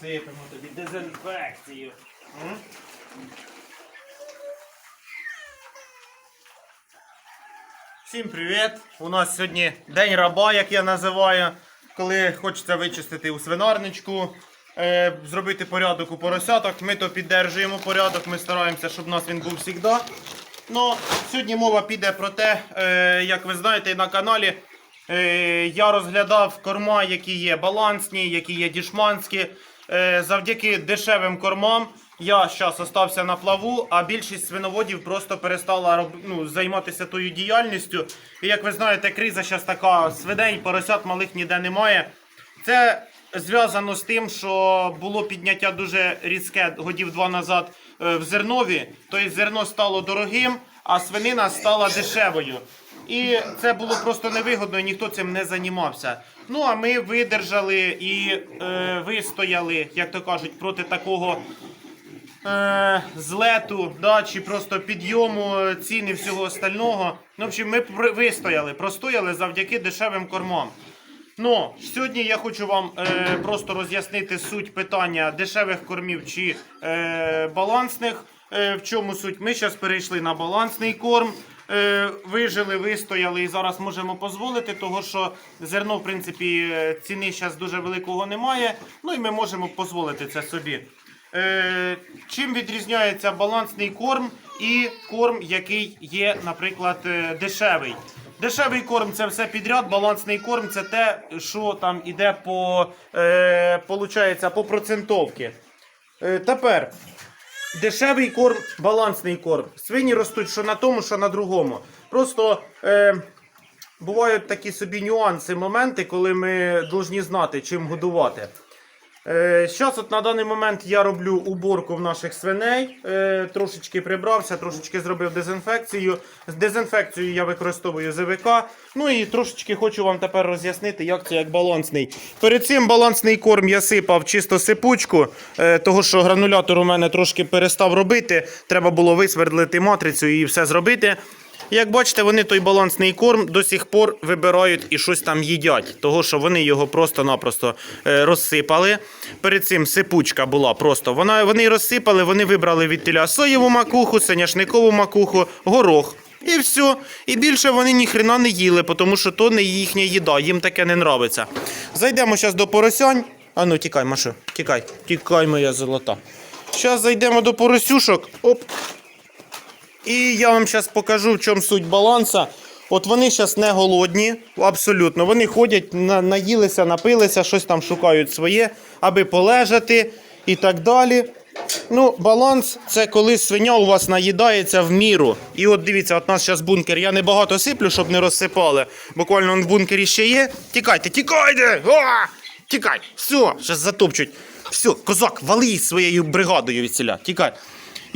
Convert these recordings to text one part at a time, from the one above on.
Сипемо тобі дезінфекцію. Всім привіт! У нас сьогодні день раба, як я називаю, коли хочеться вичистити у свинарничку, е, зробити порядок у поросяток. Ми то піддержуємо порядок, ми стараємося, щоб у нас він був завжди. Ну, сьогодні мова піде про те, е, як ви знаєте, на каналі е, я розглядав корма, які є балансні, які є дішманські. Е, завдяки дешевим кормам я зараз остався на плаву, а більшість свиноводів просто перестала ну, займатися тою діяльністю. І як ви знаєте, криза зараз така свиней, поросят малих ніде немає. Це зв'язано з тим, що було підняття дуже різке годів два назад е, в зернові. Тобто зерно стало дорогим, а свинина стала дешевою. І це було просто невигодно, і ніхто цим не займався. Ну а ми видержали і е, вистояли, як то кажуть, проти такого е, злету, да, чи просто підйому е, ціни всього остального. Ну, в общем, ми вистояли, простояли завдяки дешевим кормам. Ну, сьогодні я хочу вам е, просто роз'яснити суть питання дешевих кормів чи е, балансних. Е, в чому суть? Ми зараз перейшли на балансний корм. Е, вижили, вистояли і зараз можемо дозволити, того що зерно, в принципі, е, ціни зараз дуже великого немає. Ну і ми можемо дозволити це собі. Е, чим відрізняється балансний корм і корм, який є, наприклад, дешевий? Дешевий корм це все підряд, балансний корм це те, що там іде по, е, по процентовці. Е, тепер дешевий корм, балансний корм. Свині ростуть що на тому, що на другому. Просто е, бувають такі собі нюанси, моменти, коли ми повинні знати, чим годувати. Зараз от на даний момент я роблю уборку в наших свиней. Е, трошечки прибрався, трошечки зробив дезінфекцію. З дезінфекцією я використовую ЗВК. Ну і трошечки хочу вам тепер роз'яснити, як це як балансний. Перед цим балансний корм я сипав чисто сипучку, е, того що гранулятор у мене трошки перестав робити. Треба було висвердлити матрицю і все зробити. Як бачите, вони той балансний корм до сих пор вибирають і щось там їдять, того що вони його просто-напросто е, розсипали. Перед цим сипучка була просто. Вона, вони розсипали, вони вибрали від теля соєву макуху, соняшникову макуху, горох. І все. І більше вони ніхрена не їли, тому що то не їхня їда, їм таке не нравиться. Зайдемо зараз до поросянь. А ну, тікай, Машо, тікай, тікай, моя золота. Зараз зайдемо до поросюшок. Оп. І я вам зараз покажу, в чому суть баланса. От вони зараз не голодні, абсолютно. Вони ходять, на, наїлися, напилися, щось там шукають своє, аби полежати і так далі. Ну, баланс це коли свиня у вас наїдається в міру. І от дивіться, от у нас зараз бункер. Я не багато сиплю, щоб не розсипали. Буквально в бункері ще є. Тікайте, тікайте! А! Тікай! Все, зараз затопчуть. Все, козак, вали своєю бригадою від селя. Тікай.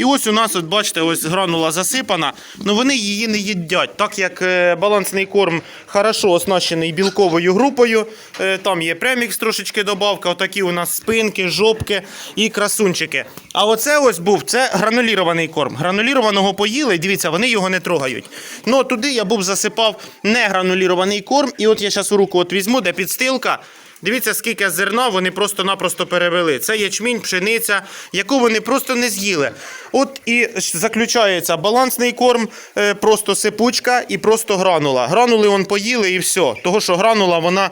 І ось у нас, от бачите, ось гранула засипана, але вони її не їдять, так як е, балансний корм хорошо оснащений білковою групою. е, там є премікс трошечки добавка, отакі у нас спинки, жопки і красунчики. А оце ось був це гранулірований корм. Гранулірованого поїли, дивіться, вони його не трогають. Ну туди я був засипав не гранулірований корм, і от я зараз у руку от візьму, де підстилка. Дивіться, скільки зерна вони просто-напросто перевели. Це ячмінь, пшениця, яку вони просто не з'їли. От і заключається балансний корм, е, просто сипучка і просто гранула. Гранули вон поїли і все. Того, що гранула, вона.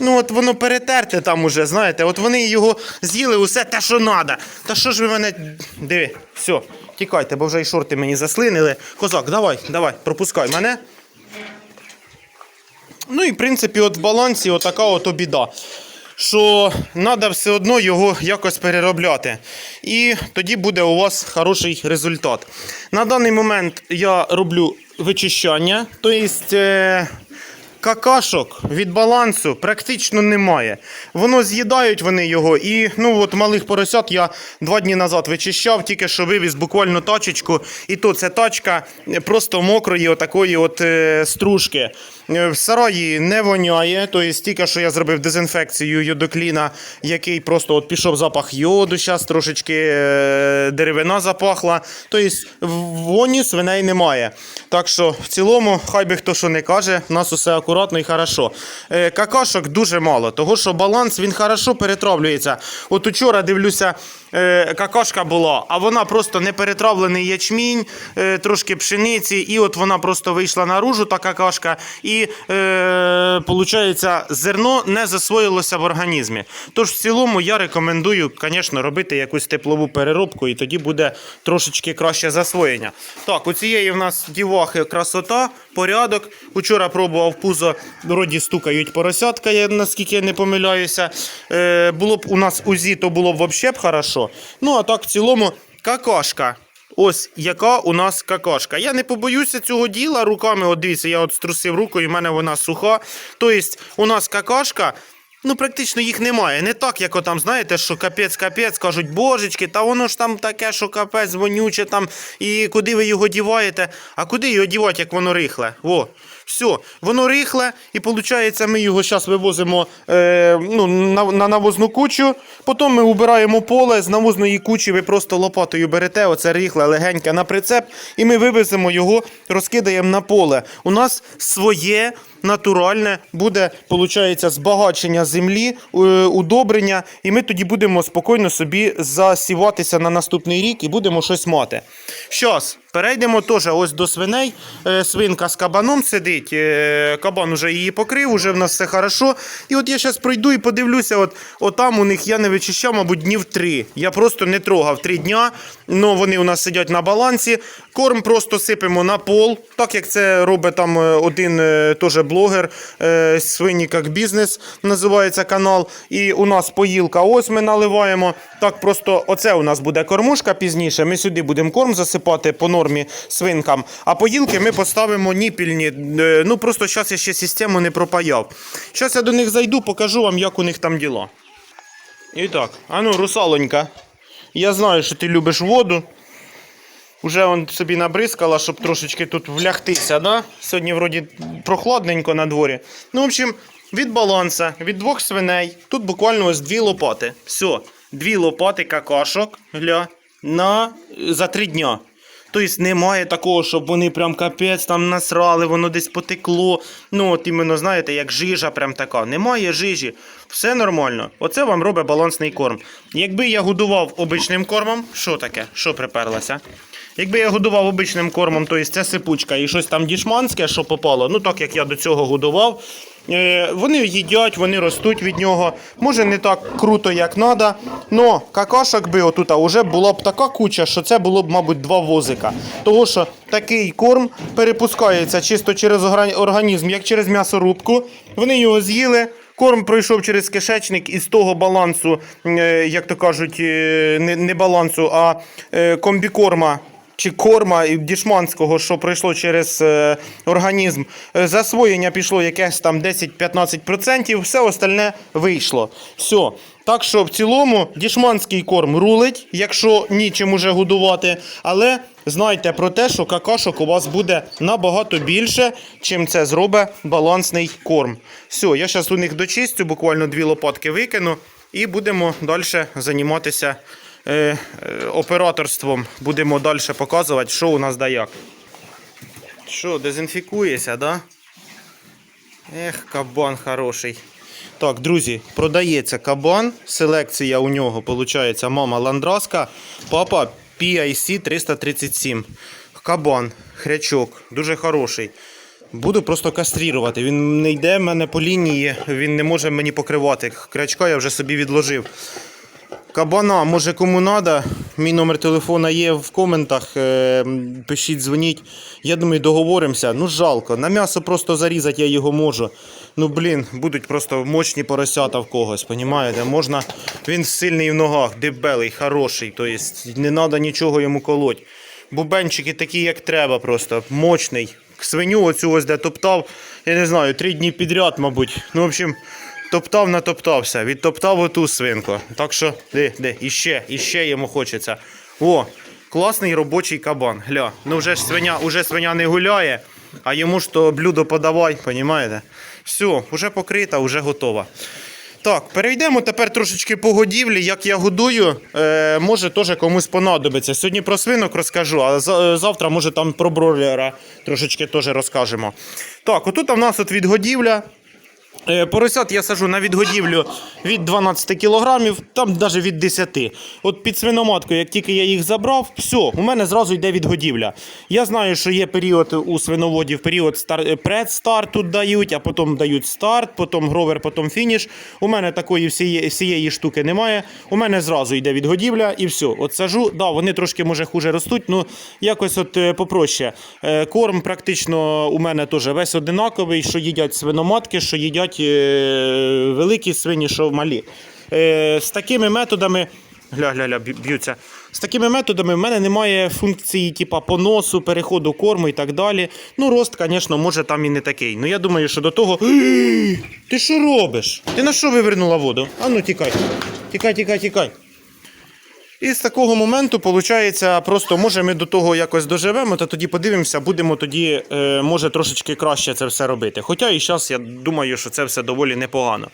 Ну, от воно перетерте там уже, знаєте, от вони його з'їли усе те, що треба. Та що ж ви мене. Диви, все, тікайте, бо вже і шорти мені заслинили. Козак, давай, давай, пропускай мене. Ну і в принципі, от в балансі отака от біда. Що треба все одно його якось переробляти. І тоді буде у вас хороший результат. На даний момент я роблю вичищання, тобто какашок від балансу практично немає. Воно з'їдають вони його. І ну от малих поросят я два дні назад вичищав, тільки що вивіз буквально тачечку. І то це тачка просто мокрої, отакої от е, стружки. Е, В сараї не воняє, тобто тільки що я зробив дезінфекцію йодокліна, який просто от пішов запах йоду, зараз трошечки е, деревина запахла. Тобто воні свиней немає. Так що в цілому, хай би хто що не каже, в нас усе акуратно. акуратно і хорошо. Е, какашок дуже мало, того що баланс він хорошо перетравлюється. От учора дивлюся, е, какашка була, а вона просто не перетравлений ячмінь, е, трошки пшениці, і от вона просто вийшла наружу, та какашка, і е, зерно не засвоїлося в організмі. Тож в цілому я рекомендую, звісно, робити якусь теплову переробку, і тоді буде трошечки краще засвоєння. Так, у цієї в нас дівахи красота, порядок. Учора пробував пузо, вроді стукають поросятка, я наскільки я не помиляюся. Е, було б у нас УЗІ, то було б взагалі б хорошо. Ну а так в цілому какашка. Ось яка у нас какашка. Я не побоюся цього діла руками. От дивіться, я от струсив руку, і в мене вона суха. Тобто, у нас какашка. Ну, практично їх немає. Не так, як там, знаєте, що капець-капець, кажуть, божечки, та воно ж там таке, що капець вонюче там, і куди ви його діваєте? А куди його дівати, як воно рихле? О, все, воно рихле, і виходить, ми його зараз вивозимо е, ну, на, на навозну кучу. Потім ми убираємо поле з навозної кучі, ви просто лопатою берете, оце рихле, легеньке на прицеп, і ми вивеземо його, розкидаємо на поле. У нас своє натуральне буде, виходить, збагачення землі, е, удобрення, і ми тоді будемо спокійно собі засіватися на наступний рік і будемо щось мати. Щас, перейдемо теж ось до свиней. Е, Свинка з кабаном сидить, е, кабан уже її покрив, уже в нас все хорошо. І от я зараз пройду і подивлюся, от, от там у них я не вичищав, мабуть, днів три. Я просто не трогав три дня, але вони у нас сидять на балансі. Корм просто сипемо на пол, так як це робить там один теж блогер е, свині як бізнес називається канал. І у нас поїлка ось ми наливаємо. Так просто оце у нас буде кормушка пізніше. Ми сюди будемо корм засипати по нормі свинкам. А поїлки ми поставимо ніпільні. Е, Ну просто зараз я ще систему не пропаяв. Зараз я до них зайду, покажу вам, як у них там діла. І так, а ну, русалонька. Я знаю, що ти любиш воду. Уже он собі набризкала, щоб трошечки тут влягтися, да? Сьогодні вроді прохладненько на дворі. Ну, в общем, від баланса, від двох свиней, тут буквально ось дві лопати. Все, дві лопати какашок гля, на, за три дня. Тобто немає такого, щоб вони прям капець там насрали, воно десь потекло. Ну, от іменно, знаєте, як жижа прям така. Немає жижі. Все нормально. Оце вам робить балансний корм. Якби я годував обичним кормом, що таке? Що приперлося? Якби я годував обичним кормом, то є це сипучка і щось там дішманське, що попало, ну так як я до цього годував. е, Вони їдять, вони ростуть від нього. Може не так круто, як треба. Но какашок би отут вже була б така куча, що це було б, мабуть, два возика. Того що такий корм перепускається чисто через організм, як через м'ясорубку. Вони його з'їли. Корм пройшов через кишечник із того балансу, е, як то кажуть, е, не, балансу, а комбікорма чи корма дішманського, що пройшло через е, організм. Е, Засвоєння пішло якесь там 10-15%, все остальне вийшло. Все. Так що в цілому дішманський корм рулить, якщо нічим уже годувати. Але знайте про те, що какашок у вас буде набагато більше, чим це зробить балансний корм. Все, я зараз у них дочистю, буквально дві лопатки викину, і будемо далі займатися операторством. Будемо далі показувати, що у нас да як. Що, дезінфікується, да? Ех, кабан хороший. Так, друзі, продається кабан. Селекція у нього, виходить, мама ландраска, папа PIC 337. Кабан, хрячок, дуже хороший. Буду просто кастрірувати. Він не йде в мене по лінії, він не може мені покривати. Крячка я вже собі відложив. Кабана, може кому треба, мій номер телефона є в коментах. е, Пишіть, дзвоніть. Я думаю, договоримося. Ну жалко. На м'ясо просто зарізати я його можу. Ну блін, будуть просто мощні поросята в когось, понімаєте? Можна. Він сильний в ногах, дебелий, хороший. Тобто не треба нічого йому колоть. Бубенчики такі, як треба, просто мощний. Свиню оцю ось де топтав, я не знаю, три дні підряд, мабуть. Ну, в общем, топтав, натоптався, відтоптав оту свинку. Так що, де, де, іще, іще йому хочеться. О, класний робочий кабан. Гля, ну вже ж свиня, уже свиня не гуляє, а йому ж то блюдо подавай, понімаєте? Все, вже покрита, вже готова. Так, перейдемо тепер трошечки по годівлі, як я годую. Е, може, теж комусь понадобиться. Сьогодні про свинок розкажу, а е, завтра, може, там про бройлера трошечки теж розкажемо. Так, отут в нас от відгодівля. Е, Поросят я сажу на відгодівлю від 12 кілограмів, там навіть від 10. От під свиноматку, як тільки я їх забрав, все, у мене зразу йде відгодівля. Я знаю, що є період у свиноводів, період стар... е, предстарт тут дають, а потім дають старт, потім гровер, потім фініш. У мене такої всієї, всієї штуки немає. У мене зразу йде відгодівля і все. От сажу, да, вони трошки може хуже ростуть, ну якось от е, попроще. Корм практично у мене теж весь одинаковий, що їдять свиноматки, що їдять е, великі свині, що малі. Е, З такими методами. Гля, гля, гля, б'ються. З такими методами в мене немає функції, типу, поносу, переходу корму і так далі. Ну, рост, звісно, може там і не такий. Ну я думаю, що до того. Ти що робиш? Ти на що вивернула воду? А ну тікай. Тікай, тікай, тікай. І з такого моменту, виходить, просто може ми до того якось доживемо, та тоді подивимося, будемо тоді, е, може, трошечки краще це все робити. Хоча і зараз я думаю, що це все доволі непогано.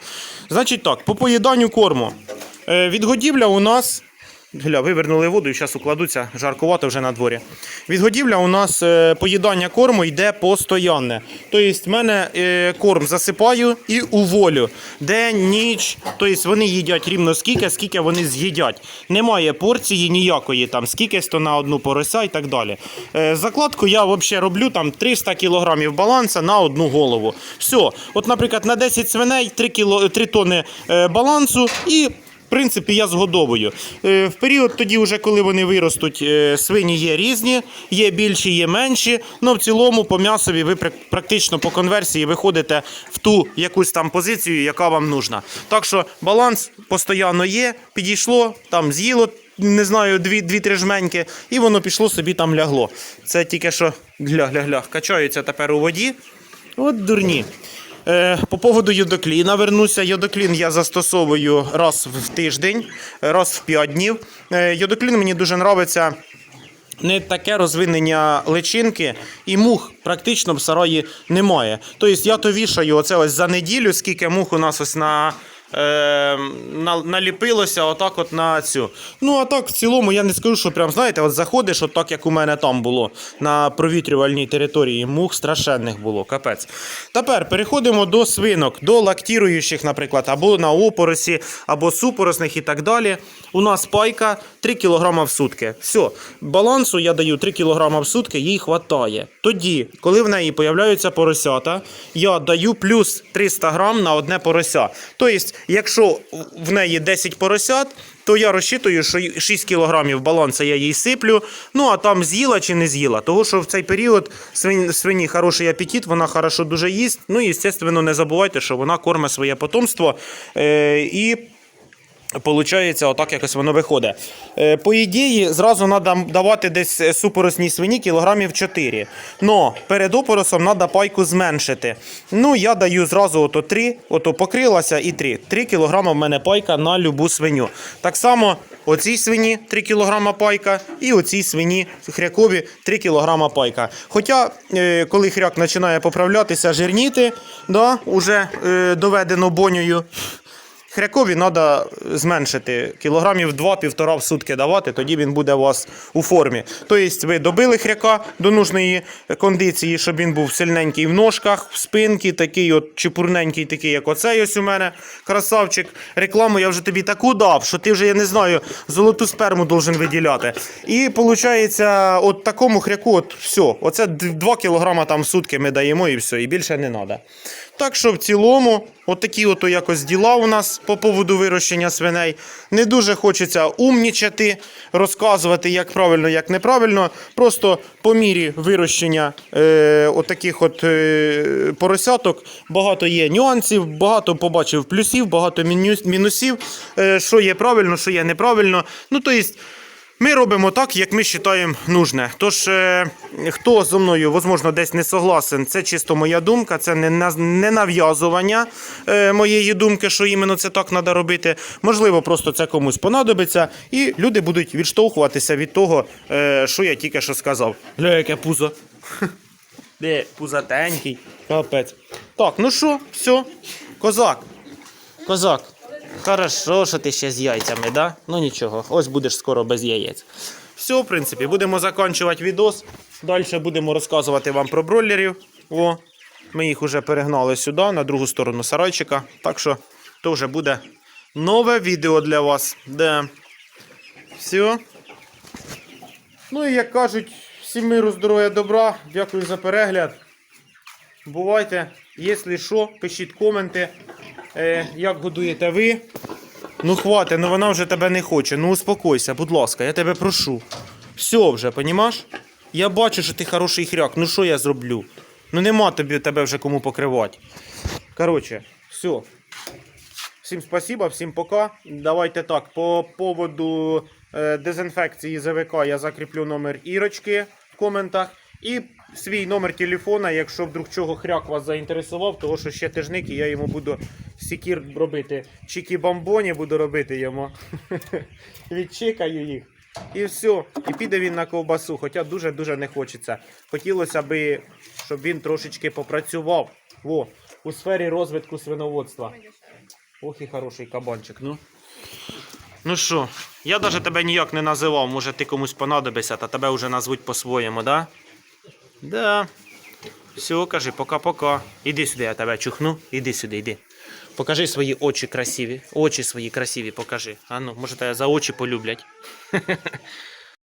Значить так, по поїданню корму. Е, відгодівля у нас. Гля, вивернули воду і зараз укладуться, жаркувато вже на дворі. Відгодівля у нас е, поїдання корму йде постоянне. Тобто, в мене е, корм засипаю і уволю. День, ніч. Тобто вони їдять рівно скільки, скільки вони з'їдять. Немає порції ніякої, там скільки то на одну порося і так далі. Е, закладку я взагалі роблю там 300 кг баланса на одну голову. Все. От, наприклад, на 10 свиней 3, кіло, 3 тонни е, балансу і. Принципі, я згодовую. Е, В період тоді, вже коли вони виростуть, е, свині є різні, є більші, є менші. Ну в цілому по м'ясові ви практично по конверсії виходите в ту якусь там позицію, яка вам нужна. Так що баланс постійно є, підійшло, там з'їло. Не знаю, дві-три жменьки, і воно пішло собі там лягло. Це тільки що гля-гля-гля, качаються тепер у воді. От дурні. Е, По поводу йодокліна вернуся. Йодоклін я застосовую раз в тиждень, раз в 5 днів. Е, Йодоклін мені дуже подобається. Не таке розвинення личинки і мух практично в сараї немає. Тобто я то вішаю оце ось за неділю, скільки мух у нас ось на. Е, на- наліпилося отак от на цю. Ну, а так в цілому я не скажу, що прям знаєте, от заходиш, от так як у мене там було на провітрювальній території. Мух страшенних було, капець. Тепер переходимо до свинок, до лактіруючих, наприклад, або на опоросі, або супоросних і так далі. У нас пайка 3 кг в сутки. Все, балансу я даю 3 кг в сутки, їй хватає. Тоді, коли в неї появляються поросята, я даю плюс 300 грам на одне порося. Тобто, якщо в неї 10 поросят, то я розчитую, що 6 кг балансу я їй сиплю. Ну а там з'їла чи не з'їла. Того, що в цей період свині, свині хороший апетит, вона хорошо дуже їсть. Ну і, звісно, не забувайте, що вона кормить своє потомство. Е, і Получається, отак якось воно виходить. Е, по ідеї, зразу треба давати десь е, супоросній свині кілограмів 4. Но перед опоросом треба пайку зменшити. Ну, я даю зразу ото 3, ото покрилася і 3. 3 кг в мене пайка на любу свиню. Так само оцій свині 3 кг пайка і оцій свині хрякові 3 кг пайка. Хоча, е, коли хряк починає поправлятися, жирніти, да, уже доведено бонею. Хрякові треба зменшити кілограмів 2-1,5 в сутки давати, тоді він буде у вас у формі. Тобто ви добили хряка до нужної кондиції, щоб він був сильненький в ножках, в спинці, такий от чепурненький, такий, як оцей ось у мене, красавчик. Рекламу я вже тобі таку дав, що ти вже, я не знаю, золоту сперму должен виділяти. І виходить, от такому хряку, от все, оце 2 кілограма там в сутки ми даємо і все, і більше не треба. Так що в цілому, от такі от якось діла у нас по поводу вирощення свиней. Не дуже хочеться умнічати, розказувати, як правильно, як неправильно. Просто по мірі вирощення е, от от е, поросяток багато є нюансів, багато побачив плюсів, багато міню- мінусів, е, що є правильно, що є неправильно. Ну, то есть, ми робимо так, як ми вважаємо нужне. Тож, е, хто зі мною, можливо, десь не согласен, це чисто моя думка, це не, нав'язування е, моєї думки, що іменно це так треба робити. Можливо, просто це комусь понадобиться, і люди будуть відштовхуватися від того, е, що я тільки що сказав. Гля, яке пузо. Де пузатенький. Капець. Так, ну що, все, козак. Козак. Хорошо, що ти ще з яйцями, да? Ну нічого, ось будеш скоро без яєць. Все, в принципі, будемо закінчувати відос. Далі будемо розказувати вам про бройлерів. О, ми їх вже перегнали сюди, на другу сторону сарайчика. Так що то вже буде нове відео для вас. Да. Все. Ну і як кажуть, всім миру, здоров'я, добра. Дякую за перегляд. Бувайте, якщо що, пишіть коменти, е, як годуєте ви. Ну хватить, ну вона вже тебе не хоче. Ну успокойся, будь ласка, я тебе прошу. Все вже, понімаєш? Я бачу, що ти хороший хряк. Ну що я зроблю? Ну нема тобі тебе вже кому покривати. Коротше, все. Всім спасибо, всім пока. Давайте так, по поводу е, дезінфекції ЗВК я закріплю номер Ірочки в коментах. І свій номер телефона, якщо вдруг чого хряк вас заінтересував, того що ще тижник, і я йому буду сікір робити. Чікі бамбоні буду робити йому. Відчикаю їх. І все. І піде він на ковбасу, хоча дуже-дуже не хочеться. Хотілося б, щоб він трошечки попрацював Во, у сфері розвитку свиноводства. Ох і хороший кабанчик, ну. Ну що, я навіть тебе ніяк не називав, може ти комусь понадобишся, та тебе вже назвуть по-своєму, да? Да. Все, кажи, пока-пока. Іди сюди, я тебе чухну. Іди сюди, іди. Покажи свої очі красиві. Очі свої красиві покажи. А ну, може тебе за очі полюблять.